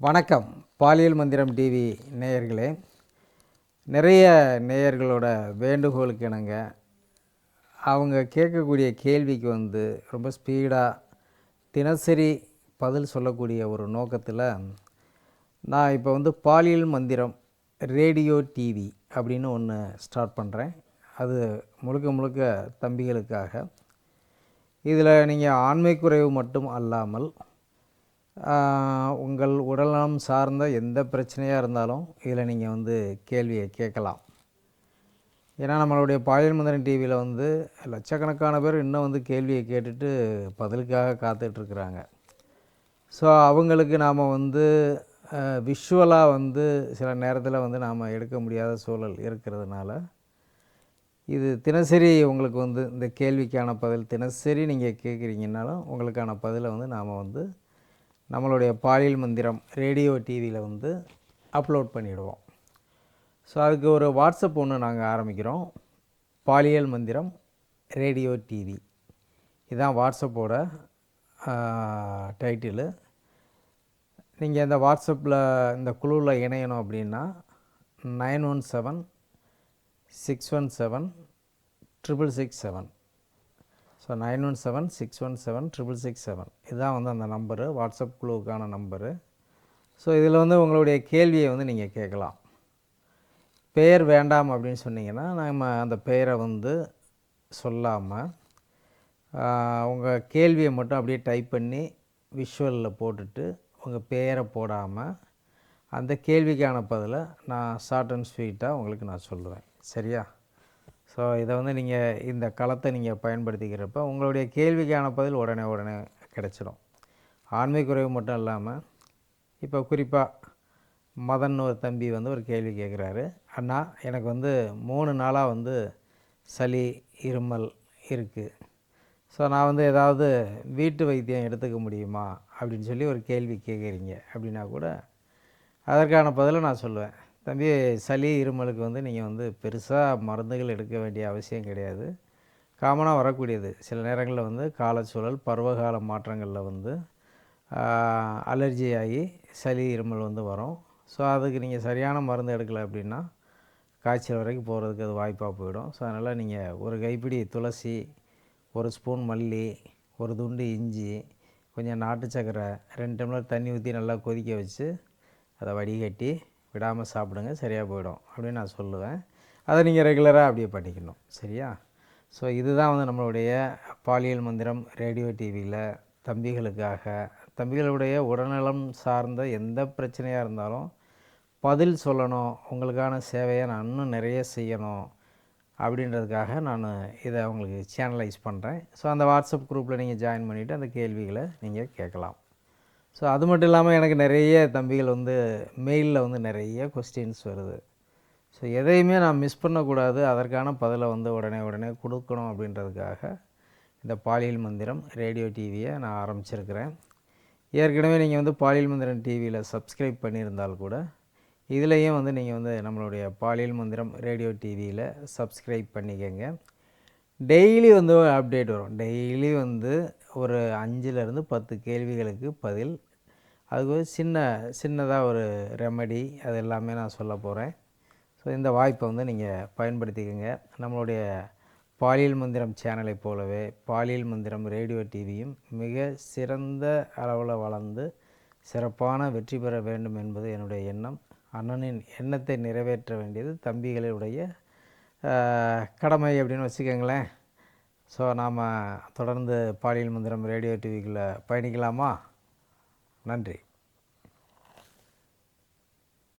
வணக்கம். பாலியல் மந்திரம் டிவி நேயர்களே நிறைய நேயர்களோட வேண்டுகோளுக்கு இணங்க அவங்க கேட்கக்கூடிய கேள்விக்கு வந்து ரொம்ப ஸ்பீடாக தினசரி பதில் சொல்லக்கூடிய ஒரு நோக்கத்தில் நான் இப்போ வந்து பாலியல் மந்திரம் ரேடியோ டிவி அப்படின்னு ஒன்று ஸ்டார்ட் பண்ணுறேன் அது முழுக்க முழுக்க தம்பிகளுக்காக. இதில் நீங்கள் ஆண்மை குறைவு மட்டும் அல்லாமல் உங்கள் உடல்நலம் சார்ந்த எந்த பிரச்சனையாக இருந்தாலும் இதில் நீங்கள் வந்து கேள்வியை கேட்கலாம். ஏன்னா நம்மளுடைய பாலியல் மந்திரன் டிவியில் வந்து லட்சக்கணக்கான பேர் இன்னும் வந்து கேள்வியை கேட்டுட்டு பதிலுக்காக காத்துட்ருக்குறாங்க ஸோ அவங்களுக்கு நாம் வந்து விஷுவலாக வந்து சில நேரத்தில் வந்து நாம் எடுக்க முடியாத சூழல் இருக்கிறதுனால இது தினசரி உங்களுக்கு வந்து இந்த கேள்விக்கான பதில் தினசரி நீங்கள் கேட்குறீங்கன்னாலும் உங்களுக்கான பதிலை வந்து நாம் வந்து நம்மளுடைய பாலியல் மந்திரம் ரேடியோ டிவியில் வந்து அப்லோட் பண்ணிவிடுவோம் ஸோ அதுக்கு ஒரு வாட்ஸ்அப் ஒன்று நாங்கள் ஆரம்பிக்கிறோம். பாலியல் மந்திரம் ரேடியோ டிவி இதுதான் வாட்ஸ்அப்போட டைட்டிலு நீங்கள் இந்த வாட்ஸ்அப்பில் இந்த குழுவில் இணையணும் அப்படின்னா nine one seven six one seven triple six seven so nine one seven six one seven triple six seven இதுதான் வந்து அந்த நம்பரு வாட்ஸ்அப் குழுவுக்கான நம்பரு. ஸோ இதில் வந்து உங்களுடைய கேள்வியை வந்து நீங்கள் கேட்கலாம். பெயர் வேண்டாம் அப்படின்னு சொன்னீங்கன்னா நம்ம அந்த பெயரை வந்து சொல்லாமல் உங்கள் கேள்வியை மட்டும் அப்படியே டைப் பண்ணி விஷுவலில் போட்டுட்டு உங்கள் பெயரை போடாமல் அந்த கேள்விக்கான பதிலை நான் ஷார்ட் அண்ட் ஸ்வீட்டாக உங்களுக்கு நான் சொல்லுவேன் சரியா? ஸோ இதை வந்து நீங்கள் இந்த களத்தை நீங்கள் பயன்படுத்திக்கிறப்ப உங்களுடைய கேள்விக்கான பதில் உடனே உடனே கிடச்சிடும் ஆண்மை குறைவு மட்டும் இல்லாமல் இப்போ குறிப்பாக மதன் ஒரு தம்பி வந்து ஒரு கேள்வி கேட்குறாரு அண்ணா எனக்கு வந்து மூணு நாளாக வந்து சளி இருமல் இருக்குது ஸோ நான் வந்து ஏதாவது வீட்டு வைத்தியம் எடுத்துக்க முடியுமா? அப்படின்னு சொல்லி ஒரு கேள்வி கேட்குறீங்க அப்படின்னா கூட அதற்கான பதிலை நான் சொல்லுவேன். தம்பி சளி இருமலுக்கு வந்து நீங்கள் வந்து பெருசாக மருந்துகள் எடுக்க வேண்டிய அவசியம் கிடையாது. காமனாக வரக்கூடியது. சில நேரங்களில் வந்து காலச்சூழல் பருவகால மாற்றங்களில் வந்து அலர்ஜி ஆகி சளி இருமல் வந்து வரும். ஸோ அதுக்கு நீங்கள் சரியான மருந்து எடுக்கலை அப்படின்னா காய்ச்சல் வரைக்கும் போகிறதுக்கு அது வாய்ப்பாக போயிடும். ஸோ அதனால் நீங்கள் ஒரு கைப்பிடி துளசி ஒரு ஸ்பூன் மல்லி ஒரு துண்டு இஞ்சி கொஞ்சம் நாட்டு சக்கரை ரெண்டு டம்ளர் தண்ணி ஊற்றி நல்லா கொதிக்க வச்சு அதை வடிகட்டி விடாமல் சாப்பிடுங்க சரியாக போயிடும் அப்படின்னு நான் சொல்லுவேன். அதை நீங்கள் ரெகுலராக அப்படியே பண்ணிக்கணும் சரியா? ஸோ இதுதான் வந்து நம்மளுடைய பாலியல் மந்திரம் ரேடியோ டிவியில் தம்பிகளுக்காக. தம்பிகளுடைய உடல்நலம் சார்ந்த எந்த பிரச்சனையாக இருந்தாலும் பதில் சொல்லணும் உங்களுக்கான சேவையை நான் இன்னும் நிறைய செய்யணும் அப்படின்றதுக்காக நான் இதை உங்களுக்கு சேனலைஸ் பண்ணுறேன் ஸோ அந்த வாட்ஸ்அப் குரூப்பில் நீங்கள் ஜாயின் பண்ணிவிட்டு அந்த கேள்விகளை நீங்கள் கேட்கலாம். ஸோ அது மட்டும் இல்லாமல் எனக்கு நிறைய தம்பிகள் வந்து மெயிலில் வந்து நிறைய கொஸ்டின்ஸ் வருது. ஸோ எதையுமே நான் மிஸ் பண்ணக்கூடாது. அதற்கான பதிலை வந்து உடனே உடனே கொடுக்கணும் அப்படின்றதுக்காக இந்த பாலியல் மந்திரம் ரேடியோ டிவியை நான் ஆரம்பிச்சிருக்கிறேன். ஏற்கனவே நீங்கள் வந்து பாலியல் மந்திரம் டிவியில் சப்ஸ்கிரைப் பண்ணியிருந்தால் கூட இதுலேயும் வந்து நீங்கள் வந்து நம்மளுடைய பாலியல் மந்திரம் ரேடியோ டிவியில் சப்ஸ்கிரைப் பண்ணிக்கங்க. டெய்லி வந்து அப்டேட் வரும். டெய்லி வந்து ஒரு அஞ்சுலேருந்து பத்து கேள்விகளுக்கு பதில் அதுக்கு வந்து சின்ன சின்னதாக ஒரு ரெமடி அது எல்லாமே நான் சொல்ல போகிறேன் ஸோ இந்த வாய்ப்பை வந்து நீங்கள் பயன்படுத்திக்கோங்க. நம்மளுடைய பாலியல் மந்திரம் சேனலை போலவே பாலியல் மந்திரம் ரேடியோ டிவியும் மிக சிறந்த அளவில் வளர்ந்து சிறப்பான வெற்றி பெற வேண்டும் என்பது என்னுடைய எண்ணம். அண்ணனின் எண்ணத்தை நிறைவேற்ற வேண்டியது தம்பிகளுடைய கடமை அப்படின்னு வச்சுக்கோங்களேன். ஸோ நாம் தொடர்ந்து பாலியல் மந்திரம் ரேடியோ டிவிக்குள்ளே பயணிக்கலாமா? நன்றி